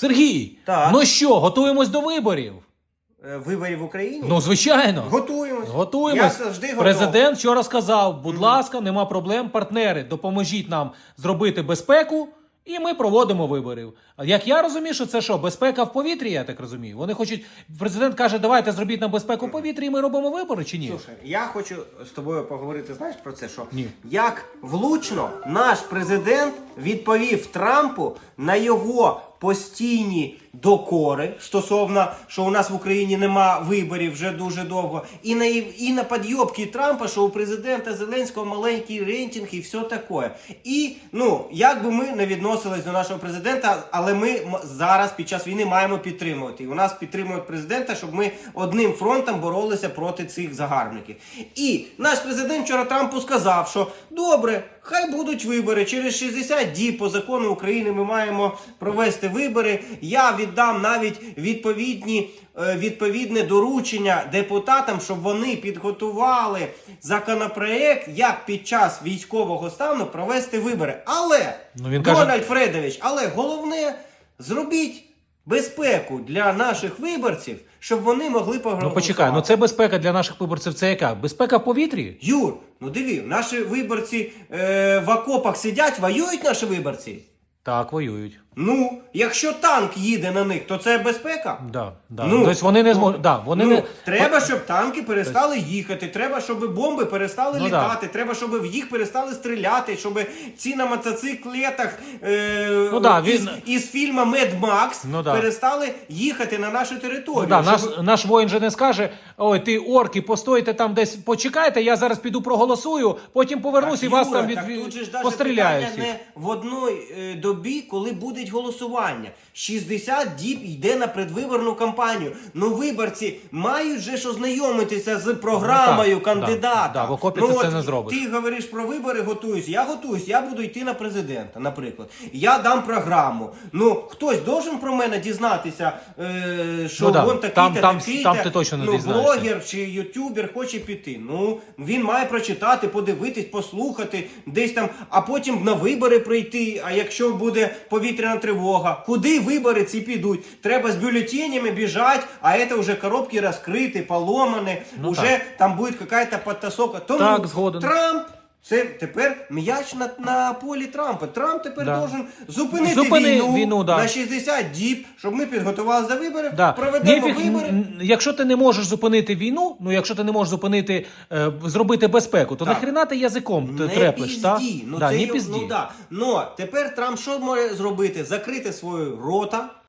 Сергій, Так. ну що, готуємось до виборів? Е, Виборів в Україні? Ну, звичайно. Готуємось. Готуємось. Я завжди готов. Президент вчора сказав: будь ласка, нема проблем, партнери, допоможіть нам зробити безпеку. І ми проводимо виборів. А як я розумію, що це що, безпека в повітрі, я так розумію. Вони хочуть. Президент каже, давайте зробіть нам безпеку в повітрі, і ми робимо вибори чи ні? Слушай, я хочу з тобою поговорити, знаєш про це, що Ні. як влучно наш президент відповів Трампу на його постійні докори стосовно, що у нас в Україні нема виборів вже дуже довго, і на і на підйобки Трампа, що у президента Зеленського маленький рейтинг і все таке. І ну як би ми не відносились до нашого президента, але ми зараз під час війни маємо підтримувати. І у нас підтримують президента, щоб ми одним фронтом боролися проти цих загарбників. І наш президент вчора Трампу сказав, що добре, хай будуть вибори. Через 60 діб по закону України ми маємо провести вибори. Я віддам навіть відповідні. е, Відповідне доручення депутатам, щоб вони підготували законопроект, як під час військового стану провести вибори. Але Ну, він каже- Фредович, але головне зробіть безпеку для наших виборців, щоб вони могли проголосувати. Ну почекай, ну це безпека для наших виборців. Це яка? Безпека в повітрі? Юр, ну диви, наші виборці е, в окопах сидять, воюють наші виборці. Так, воюють. Ну, якщо танк їде на них, то це безпека. Да, да. Ну, тобто вони не зможуть. Да, вони ну, не... Треба, щоб танки перестали їхати, треба, щоб бомби перестали Ну, літати, треба, щоб в їх перестали стріляти, щоб ці на мотоциклетах е, Ну, да, із, він- із фільму Mad Max Ну, да. перестали їхати на нашу територію. Ну, да, наш, щоб- наш воїн же не скаже: ой, ти орки, постойте там десь, почекайте, я зараз піду проголосую, потім повернусь і вас Юра, там від, так тут же ж даже постріляю. питання не в одній е, добі, коли буде голосування. 60 діб йде на предвиборну кампанію. Ну виборці мають же ж ознайомитися з програмою Ну, так, кандидата. да, да, в окопі ну, ти це от не зробиш. Ти говориш про вибори, готуюсь. Я готуюсь, я буду йти на президента, наприклад. Я дам програму. Ну хтось должен про мене дізнатися, е, що Ну, да, вон такий там- та там- такий там ти точно не ну, блогер чи ютубер хоче піти. Ну він має прочитати, подивитись, послухати, десь там, а потім на вибори прийти. А якщо буде повітряна тривога, куди вибори ці підуть? Треба з бюлетенями біжати, а це вже коробки розкриті, поломані, Ну, уже так. там буде якась підтасовка. Тому Так, згоден. Трамп. Це тепер м'яч на, на полі Трампа. Трамп тепер Да. должен зупинити Зупини війну, війну, да. на 60 діб, щоб ми підготувалися до виборів, Да. проведемо Ніфіг- вибори. Якщо ти не можеш зупинити війну, ну якщо ти не можеш зупинити, е, зробити безпеку, то Так. нахрена ти язиком Не треплеш, пізді. та? Ну, да, це не його- пізді. Ну, да. Но тепер Трамп що може зробити? Закрити свою рота,